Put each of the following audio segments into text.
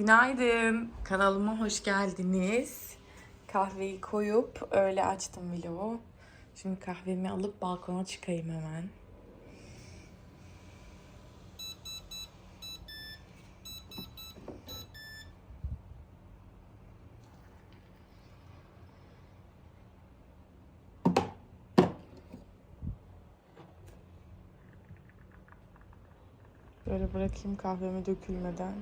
Günaydın. Kanalıma hoş geldiniz. Kahveyi koyup öyle açtım vlogu. Şimdi kahvemi alıp balkona çıkayım hemen. Böyle bırakayım kahvemi dökülmeden.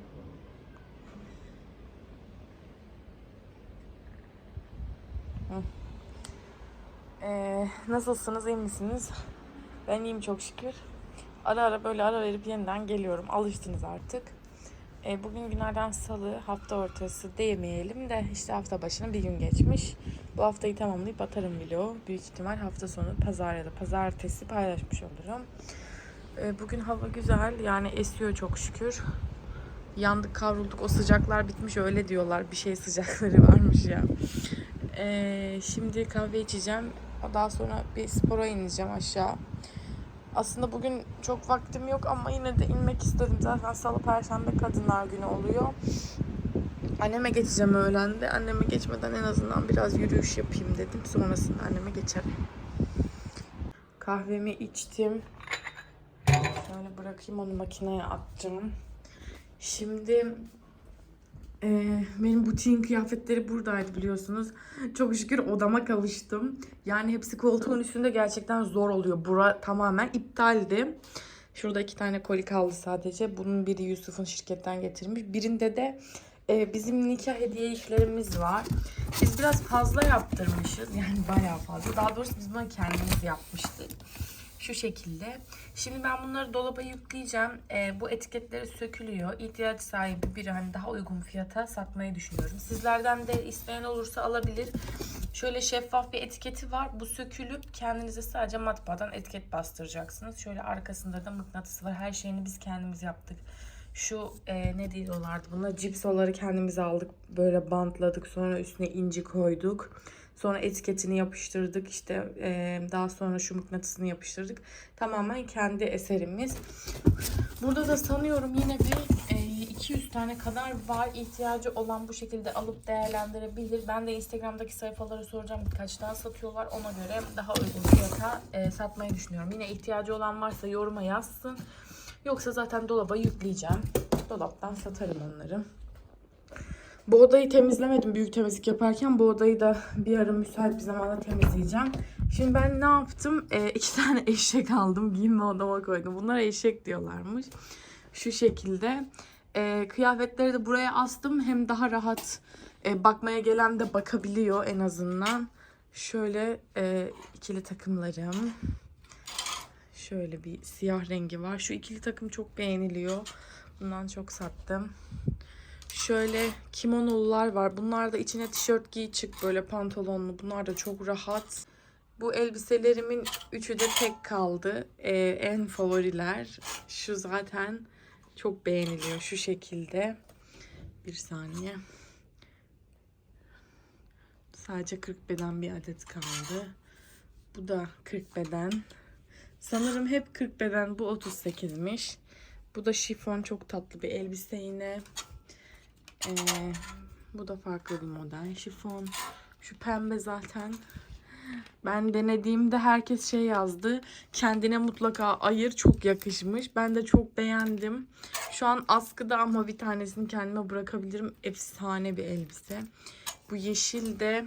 Ee, nasılsınız, iyi misiniz? Ben iyiyim çok şükür. Ara ara böyle ara verip yeniden geliyorum. Alıştınız artık. Ee, bugün günlerden salı, hafta ortası diyemeyelim de işte hafta başına bir gün geçmiş. Bu haftayı tamamlayıp atarım vlogu. Büyük ihtimal hafta sonu pazar ya da pazartesi paylaşmış olurum. Ee, bugün hava güzel yani esiyor çok şükür. Yandık kavrulduk o sıcaklar bitmiş öyle diyorlar. Bir şey sıcakları varmış ya. Ee, şimdi kahve içeceğim. Daha sonra bir spora ineceğim aşağı. Aslında bugün çok vaktim yok ama yine de inmek istedim. Zaten salı perşembe kadınlar günü oluyor. Anneme geçeceğim öğlende. Anneme geçmeden en azından biraz yürüyüş yapayım dedim. Sonrasında anneme geçerim. Kahvemi içtim. Şöyle bırakayım onu makineye atacağım. Şimdi ee, benim butiğin kıyafetleri buradaydı biliyorsunuz. Çok şükür odama kavuştum. Yani hepsi koltuğun üstünde gerçekten zor oluyor. Bura tamamen iptaldi. Şurada iki tane koli kaldı sadece. Bunun biri Yusuf'un şirketten getirmiş. Birinde de e, bizim nikah hediyeliklerimiz var. Biz biraz fazla yaptırmışız. Yani bayağı fazla. Daha doğrusu biz bunu kendimiz yapmıştık. Şu şekilde. Şimdi ben bunları dolaba yükleyeceğim. Ee, bu etiketleri sökülüyor. İhtiyaç sahibi biri hani daha uygun fiyata satmayı düşünüyorum. Sizlerden de isteyen olursa alabilir. Şöyle şeffaf bir etiketi var. Bu sökülüp kendinize sadece matbaadan etiket bastıracaksınız. Şöyle arkasında da mıknatısı var. Her şeyini biz kendimiz yaptık. Şu e, ne diyorlardı buna? Cipsoları kendimiz aldık. Böyle bantladık. Sonra üstüne inci koyduk. Sonra etiketini yapıştırdık işte e, daha sonra şu mıknatısını yapıştırdık. Tamamen kendi eserimiz. Burada da sanıyorum yine bir e, 200 tane kadar var. ihtiyacı olan bu şekilde alıp değerlendirebilir. Ben de Instagram'daki sayfaları soracağım birkaç daha satıyorlar. Ona göre daha uygun fiyata e, satmayı düşünüyorum. Yine ihtiyacı olan varsa yoruma yazsın. Yoksa zaten dolaba yükleyeceğim. Dolaptan satarım onları. Bu odayı temizlemedim büyük temizlik yaparken. Bu odayı da bir ara müsait bir zamanda temizleyeceğim. Şimdi ben ne yaptım? Ee, iki tane eşek aldım. Giyinme odama koydum. Bunlar eşek diyorlarmış. Şu şekilde. Ee, kıyafetleri de buraya astım. Hem daha rahat e, bakmaya gelen de bakabiliyor en azından. Şöyle e, ikili takımlarım. Şöyle bir siyah rengi var. Şu ikili takım çok beğeniliyor. Bundan çok sattım. Şöyle kimonolular var. Bunlar da içine tişört giy çık böyle pantolonlu. Bunlar da çok rahat. Bu elbiselerimin üçü de tek kaldı. Ee, en favoriler. Şu zaten çok beğeniliyor şu şekilde. Bir saniye. Sadece 40 beden bir adet kaldı. Bu da 40 beden. Sanırım hep 40 beden. Bu 38'miş. Bu da şifon çok tatlı bir elbise yine. Ee, bu da farklı bir model. Şifon. Şu pembe zaten. Ben denediğimde herkes şey yazdı. Kendine mutlaka ayır çok yakışmış. Ben de çok beğendim. Şu an askıda ama bir tanesini kendime bırakabilirim. Efsane bir elbise. Bu yeşil de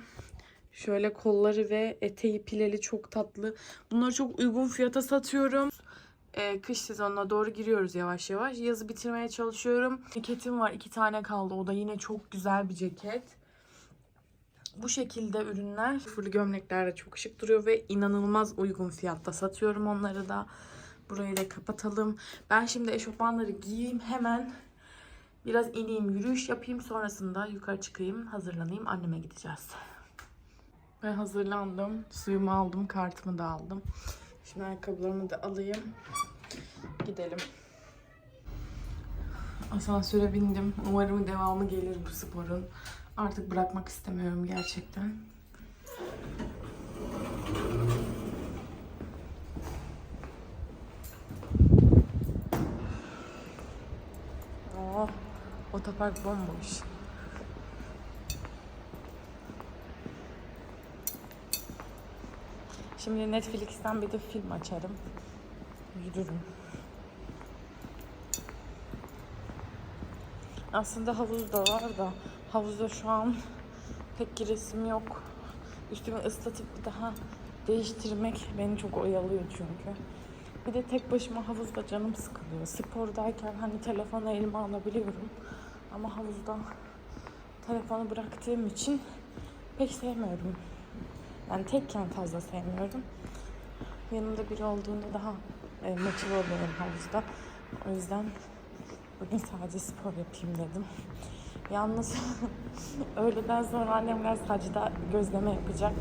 şöyle kolları ve eteği pileli çok tatlı. Bunları çok uygun fiyata satıyorum. Ee, kış sezonuna doğru giriyoruz yavaş yavaş. Yazı bitirmeye çalışıyorum. Ceketim var. iki tane kaldı. O da yine çok güzel bir ceket. Bu şekilde ürünler. Fırlı gömlekler de çok şık duruyor ve inanılmaz uygun fiyatta satıyorum onları da. Burayı da kapatalım. Ben şimdi eşofmanları giyeyim hemen. Biraz ineyim, yürüyüş yapayım. Sonrasında yukarı çıkayım, hazırlanayım. Anneme gideceğiz. Ben hazırlandım. Suyumu aldım, kartımı da aldım. Şimdi ayakkabılarımı da alayım. Gidelim. Asansöre bindim. Umarım devamı gelir bu sporun. Artık bırakmak istemiyorum gerçekten. Oh, Otopark bomboş. Şimdi Netflix'ten bir de film açarım. Yürürüm. Aslında havuz da var da havuzda şu an pek giresim yok. Üstümü ıslatıp bir daha değiştirmek beni çok oyalıyor çünkü. Bir de tek başıma havuzda canım sıkılıyor. Spordayken hani telefonu elime alabiliyorum. Ama havuzda telefonu bıraktığım için pek sevmiyorum. Yani tekken fazla sevmiyorum. Yanımda biri olduğunda daha e, motive oluyorum havuzda. O yüzden bugün sadece spor yapayım dedim. Yalnız öğleden sonra annemler sadece gözleme yapacak.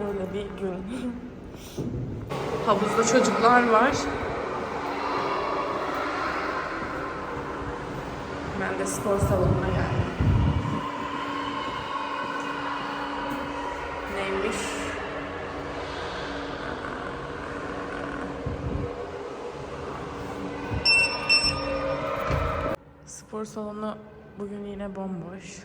Böyle bir gün. Havuzda çocuklar var. Ben de spor salonuna geldim. Spor salonu bugün yine bomboş.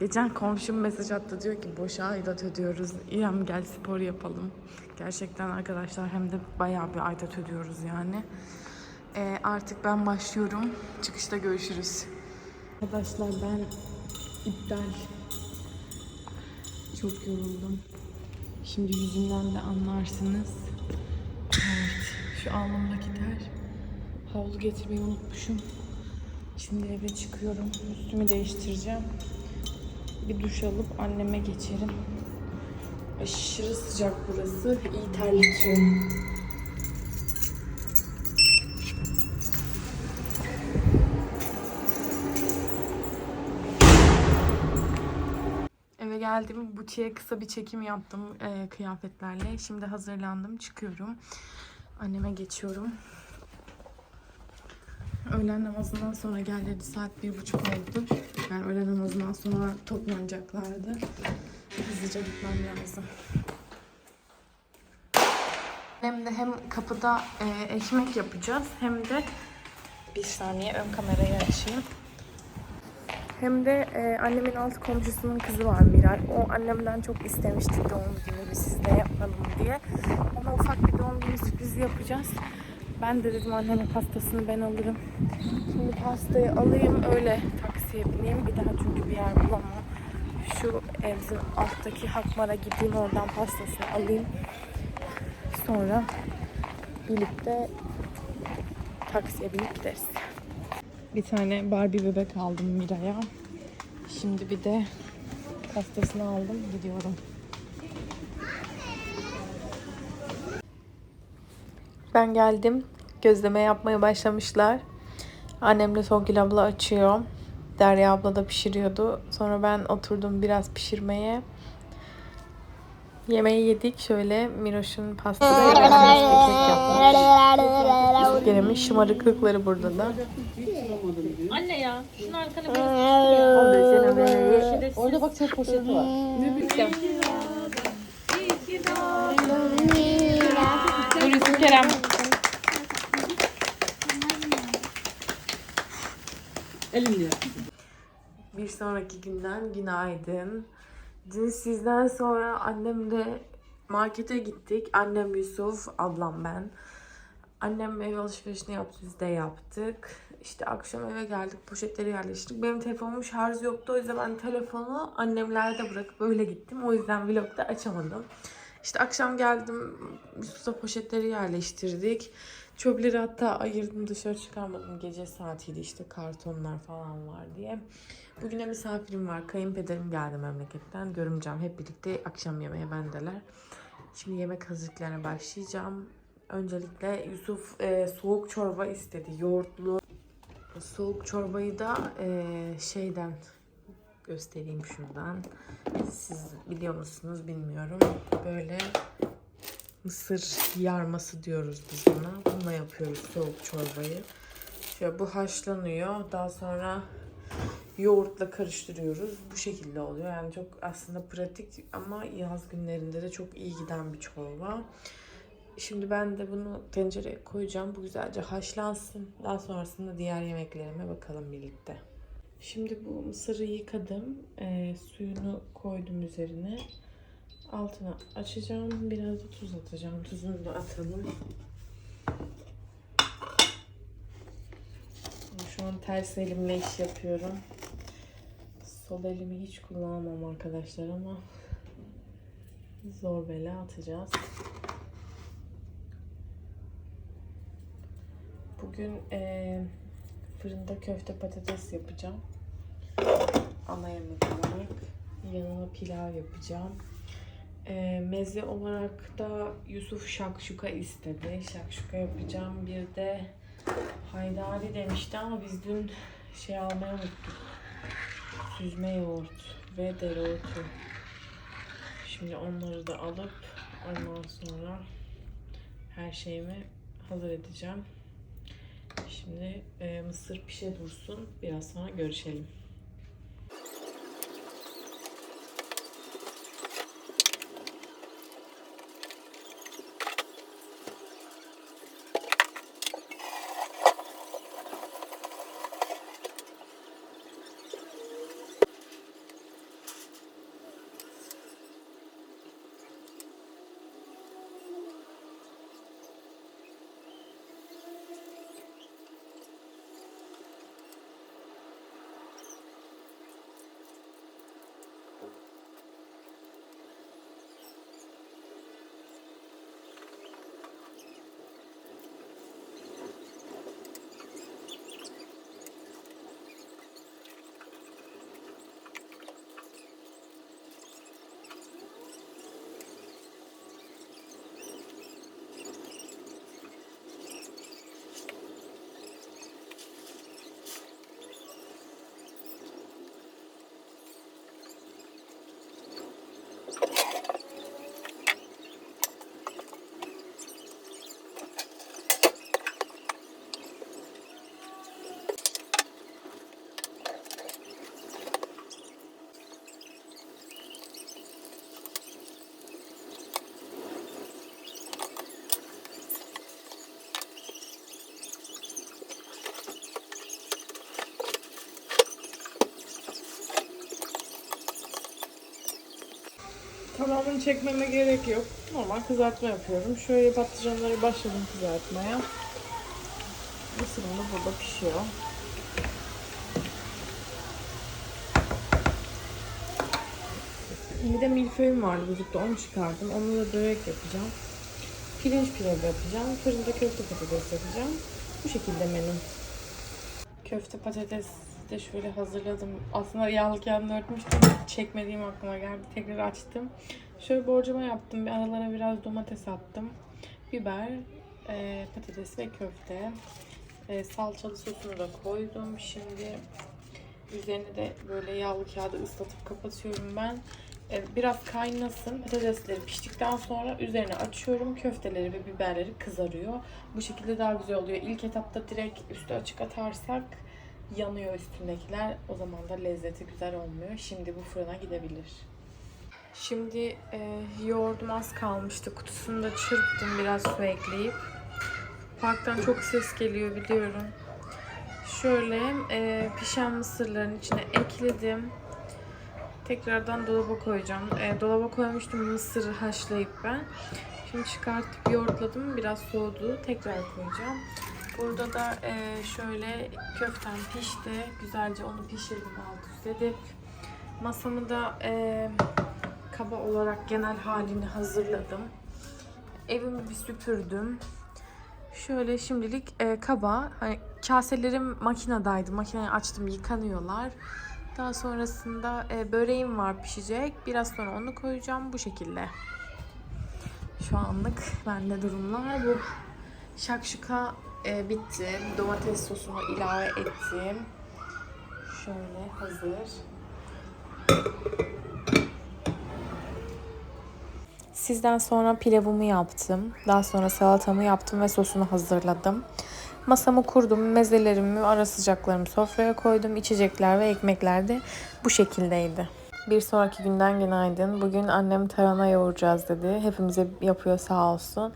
Geçen komşum mesaj attı diyor ki boşa aidat ödüyoruz. İrem gel spor yapalım. Gerçekten arkadaşlar hem de bayağı bir aidat ödüyoruz yani. Ee, artık ben başlıyorum. Çıkışta görüşürüz. Arkadaşlar ben iptal. Çok yoruldum. Şimdi yüzümden de anlarsınız. Evet, şu alnımdaki ter. Havlu getirmeyi unutmuşum. Şimdi eve çıkıyorum. Üstümü değiştireceğim. Bir duş alıp anneme geçerim. Aşırı sıcak burası. İyi terletiyorum. Eve geldim. Butiğe kısa bir çekim yaptım e, kıyafetlerle. Şimdi hazırlandım. Çıkıyorum. Anneme geçiyorum. Öğlen namazından sonra gel dedi. Saat bir buçuk oldu. Yani öğlen namazından sonra toplanacaklardı. Hızlıca gitmem lazım. Hem de hem kapıda e, ekmek yapacağız hem de bir saniye ön kamerayı açayım. Hem de e, annemin alt komşusunun kızı var Miray. O annemden çok istemişti doğum günü sizde yapalım diye. Ona ufak bir doğum günü sürprizi yapacağız. Ben de dedim annemin pastasını ben alırım. Şimdi pastayı alayım öyle taksiye bineyim. Bir daha çünkü bir yer bulamam. Şu evde alttaki Hakmar'a gideyim oradan pastasını alayım. Sonra birlikte taksiye binip gideriz. Bir tane Barbie bebek aldım Mira'ya. Şimdi bir de pastasını aldım gidiyorum. Ben geldim. Gözleme yapmaya başlamışlar. Annemle Songül abla açıyor. Derya abla da pişiriyordu. Sonra ben oturdum biraz pişirmeye. Yemeği yedik şöyle Miroş'un pastası ve kek yaptım. Gelemin şımarıklıkları burada da. Anne ya şunu arkana Orada bak çöp poşeti var. Buyursun Kerem. Elimle. Bir sonraki günden günaydın. Dün sizden sonra annemle markete gittik. Annem Yusuf, ablam ben. Annem ev alışverişini yaptı, biz de yaptık. İşte akşam eve geldik, poşetleri yerleştirdik. Benim telefonum şarj yoktu, o yüzden ben telefonu annemlerde bırakıp öyle gittim. O yüzden vlogda açamadım. İşte akşam geldim, Yusuf'la poşetleri yerleştirdik. Çöpleri hatta ayırdım dışarı çıkarmadım. Gece saatiydi işte kartonlar falan var diye. Bugüne misafirim var. Kayınpederim geldi memleketten. Görümcem hep birlikte akşam yemeğe bendeler. Şimdi yemek hazırlıklarına başlayacağım. Öncelikle Yusuf e, soğuk çorba istedi. Yoğurtlu. Soğuk çorbayı da e, şeyden göstereyim şuradan. Siz biliyor musunuz bilmiyorum. Böyle mısır yarması diyoruz biz buna. Bununla yapıyoruz soğuk çorbayı. Şöyle bu haşlanıyor. Daha sonra yoğurtla karıştırıyoruz. Bu şekilde oluyor. Yani çok aslında pratik ama yaz günlerinde de çok iyi giden bir çorba. Şimdi ben de bunu tencereye koyacağım. Bu güzelce haşlansın. Daha sonrasında diğer yemeklerime bakalım birlikte. Şimdi bu mısırı yıkadım. Ee, suyunu koydum üzerine. Altına açacağım. Biraz da tuz atacağım. Tuzunu da atalım. Şu an ters elimle iş yapıyorum. Sol elimi hiç kullanamam arkadaşlar ama zor bela atacağız. Bugün eee, fırında köfte patates yapacağım. Ana yemek olarak. Yanına pilav yapacağım. Eee, meze olarak da Yusuf şakşuka istedi. Şakşuka yapacağım. Bir de haydari demişti ama biz dün şey almayı unuttuk. Süzme yoğurt ve dereotu. Şimdi onları da alıp ondan sonra her şeyimi hazır edeceğim. Şimdi e, mısır pişe dursun. Biraz sonra görüşelim. Tamamını çekmeme gerek yok. Normal kızartma yapıyorum. Şöyle patlıcanları başladım kızartmaya. Mısırım da burada pişiyor. Bir de milföyüm vardı buzlukta onu çıkardım. Onu da börek yapacağım. Pirinç pilavı yapacağım. Fırında köfte patates yapacağım. Bu şekilde menü. Köfte patates de şöyle hazırladım. Aslında yağlı kağıdını örtmüştüm. Çekmediğim aklıma geldi. Tekrar açtım. Şöyle borcama yaptım. Bir aralara biraz domates attım. Biber, e, patates ve köfte. E, salçalı sosunu da koydum. Şimdi üzerine de böyle yağlı kağıdı ıslatıp kapatıyorum ben. E, biraz kaynasın. Patatesleri piştikten sonra üzerine açıyorum. Köfteleri ve biberleri kızarıyor. Bu şekilde daha güzel oluyor. İlk etapta direkt üstü açık atarsak yanıyor üstündekiler. O zaman da lezzeti güzel olmuyor. Şimdi bu fırına gidebilir. Şimdi e, yoğurdum az kalmıştı. Kutusunu da çırptım biraz su ekleyip. Parktan çok ses geliyor biliyorum. Şöyle e, pişen mısırların içine ekledim. Tekrardan dolaba koyacağım. E, dolaba koymuştum mısırı haşlayıp ben. Şimdi çıkartıp yoğurtladım. Biraz soğudu. Tekrar koyacağım. Burada da e, şöyle köftem pişti. Güzelce onu pişirdim alt üst edip. Masamı da e, kaba olarak genel halini hazırladım. Evimi bir süpürdüm. Şöyle şimdilik e, kaba. Hani kaselerim makinedaydı. Makineyi açtım yıkanıyorlar. Daha sonrasında e, böreğim var pişecek. Biraz sonra onu koyacağım bu şekilde. Şu anlık bende durumlar bu. Şakşuka e, bitti. Domates sosunu ilave ettim. Şöyle hazır. Sizden sonra pilavımı yaptım. Daha sonra salatamı yaptım ve sosunu hazırladım. Masamı kurdum, mezelerimi, ara sıcaklarımı sofraya koydum. İçecekler ve ekmekler de bu şekildeydi. Bir sonraki günden günaydın. Bugün annem tarhana yoğuracağız dedi. Hepimize yapıyor sağ olsun.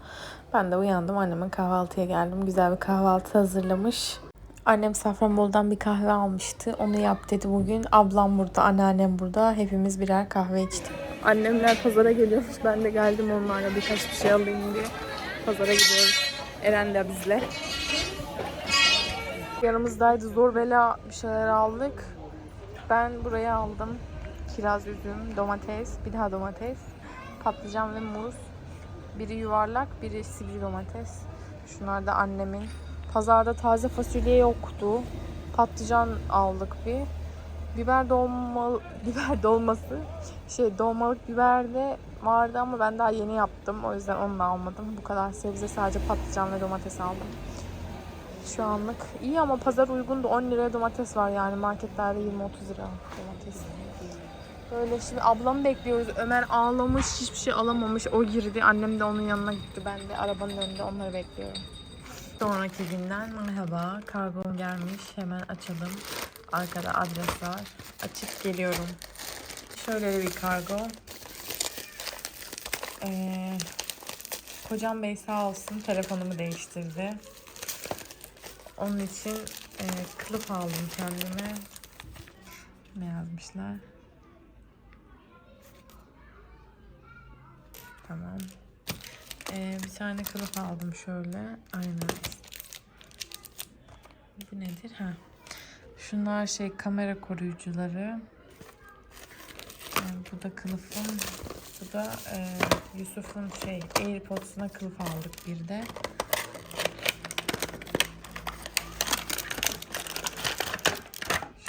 Ben de uyandım. Annemin kahvaltıya geldim. Güzel bir kahvaltı hazırlamış. Annem Safranbolu'dan bir kahve almıştı. Onu yap dedi bugün. Ablam burada, anneannem burada. Hepimiz birer kahve içtik. Annemler pazara geliyormuş. Ben de geldim onlarla birkaç bir şey alayım diye. Pazara gidiyoruz. Eren de bizle. Yanımızdaydı. Zor bela bir şeyler aldık. Ben buraya aldım. Kiraz üzüm, domates, bir daha domates, patlıcan ve muz. Biri yuvarlak, biri sivri domates. Şunlar da annemin. Pazarda taze fasulye yoktu. Patlıcan aldık bir. Biber dolma, biber dolması. Şey dolmalık biber de vardı ama ben daha yeni yaptım. O yüzden onu da almadım. Bu kadar sebze sadece patlıcan ve domates aldım. Şu anlık iyi ama pazar uygundu. 10 liraya domates var yani marketlerde 20-30 lira domates. Böyle şimdi ablamı bekliyoruz. Ömer ağlamış, hiçbir şey alamamış. O girdi. Annem de onun yanına gitti. Ben de arabanın önünde onları bekliyorum. Sonraki günden merhaba. Kargom gelmiş. Hemen açalım. Arkada adres var. Açıp geliyorum. Şöyle bir kargo. Ee, kocam bey sağ olsun telefonumu değiştirdi. Onun için e, kılıf aldım kendime. Ne yazmışlar? Tamam. Ee, bir tane kılıf aldım şöyle. Aynen. Bu nedir? Ha. Şunlar şey kamera koruyucuları. Ee, bu da kılıfım. Bu da e, Yusuf'un şey AirPods'una kılıf aldık bir de.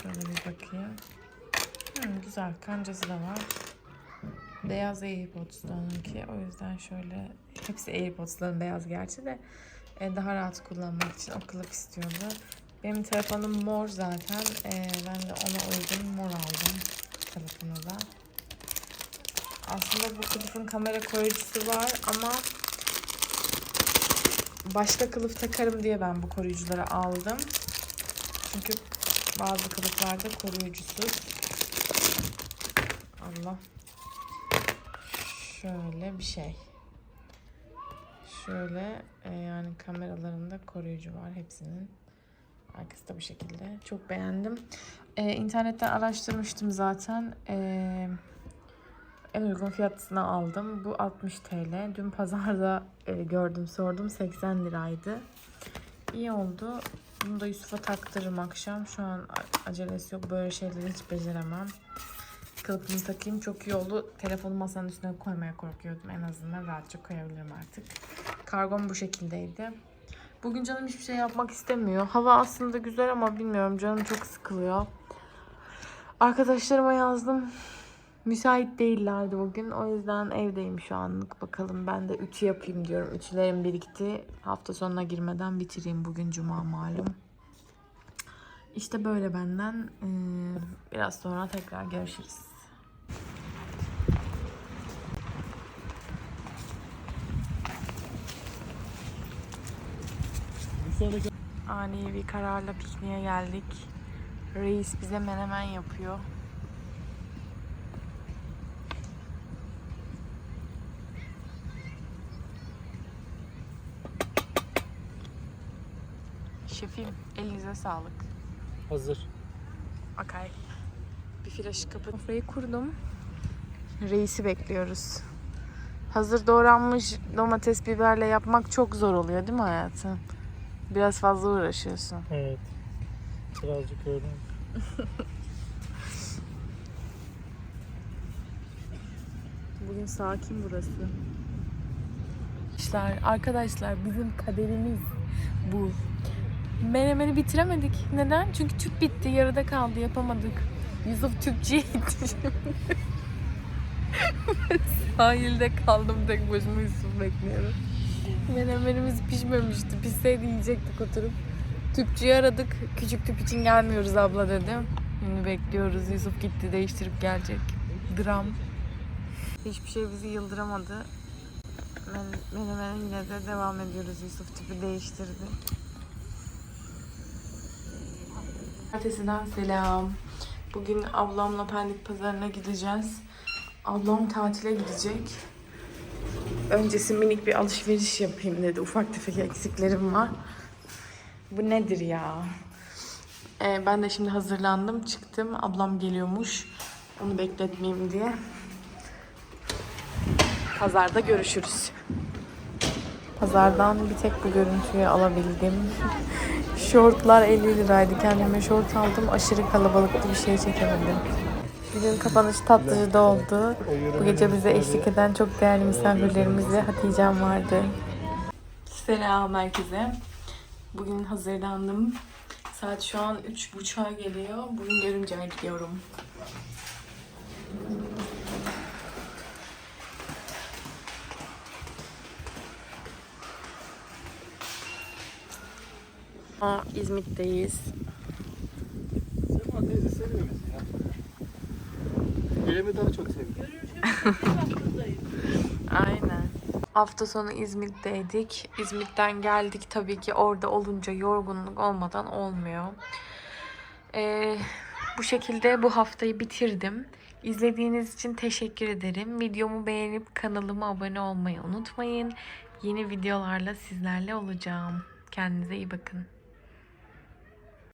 Şöyle bir bakayım. Hmm, güzel. Kancası da var. Beyaz AirPods da onunki. O yüzden şöyle hepsi AirPods'ların beyaz gerçi de e, daha rahat kullanmak için o kılıf istiyordu. Benim telefonum mor zaten. E, ben de ona uygun mor aldım telefonu da. Aslında bu kılıfın kamera koruyucusu var ama başka kılıf takarım diye ben bu koruyucuları aldım. Çünkü bazı kılıflarda koruyucusuz. Allah. Şöyle bir şey. Şöyle e, yani kameralarında koruyucu var hepsinin. Arkası da bu şekilde. Çok beğendim. E, internetten araştırmıştım zaten. E, en uygun fiyatına aldım. Bu 60 TL. Dün pazarda e, gördüm sordum 80 liraydı. İyi oldu. Bunu da Yusuf'a taktırırım akşam. Şu an acelesi yok. Böyle şeyleri hiç beceremem. Kılıfını takayım. Çok iyi oldu. Telefonu masanın üstüne koymaya korkuyordum. En azından rahatça koyabilirim artık. Kargom bu şekildeydi. Bugün canım hiçbir şey yapmak istemiyor. Hava aslında güzel ama bilmiyorum canım çok sıkılıyor. Arkadaşlarıma yazdım. Müsait değillerdi bugün. O yüzden evdeyim şu anlık. Bakalım ben de ütü yapayım diyorum. Ütülerim birikti. Hafta sonuna girmeden bitireyim. Bugün cuma malum. İşte böyle benden. Ee, biraz sonra tekrar görüşürüz. Ani bir kararla pikniğe geldik. Reis bize menemen yapıyor. Şefim elinize sağlık. Hazır. Okay. Bir flaşı kapat. Sofrayı kurdum. Reisi bekliyoruz. Hazır doğranmış domates biberle yapmak çok zor oluyor değil mi hayatım? Biraz fazla uğraşıyorsun. Evet. Birazcık öyle. Bugün sakin burası. Arkadaşlar, arkadaşlar bizim kaderimiz bu. Menemeni bitiremedik. Neden? Çünkü tüp bitti. Yarıda kaldı. Yapamadık. Yusuf tüpçüye gitti şimdi. Sahilde kaldım tek başıma Yusuf bekliyorum. Menemenimiz pişmemişti. Pişseydi yiyecektik oturup. Tüpçüyü aradık. Küçük tüp için gelmiyoruz abla dedim. Şimdi bekliyoruz. Yusuf gitti değiştirip gelecek. Dram. Hiçbir şey bizi yıldıramadı. Men menemene yine de devam ediyoruz. Yusuf tüpü değiştirdi. Ertesinden selam. Bugün ablamla Pendik pazarına gideceğiz. Ablam tatile gidecek. Öncesi minik bir alışveriş yapayım dedi. Ufak tefek eksiklerim var. Bu nedir ya? Ee, ben de şimdi hazırlandım, çıktım. Ablam geliyormuş. Onu bekletmeyeyim diye. Pazarda görüşürüz. Pazardan bir tek bu görüntüyü alabildim. Şortlar 50 liraydı. Kendime şort aldım. Aşırı kalabalıktı bir şey çekemedim. Bugün kapanış tatlıcıda oldu. Bu gece bize eşlik eden çok değerli misafirlerimiz ve Hatice'm vardı. Selam herkese. Bugün hazırlandım. Saat şu an 3.30'a geliyor. Bugün görümceme gidiyorum. Aa, İzmit'teyiz. Sema teyze seviyor bizi ya. İrem'i daha çok seviyor. Aynen. Hafta sonu İzmit'teydik. İzmit'ten geldik tabii ki orada olunca yorgunluk olmadan olmuyor. Ee, bu şekilde bu haftayı bitirdim. İzlediğiniz için teşekkür ederim. Videomu beğenip kanalıma abone olmayı unutmayın. Yeni videolarla sizlerle olacağım. Kendinize iyi bakın.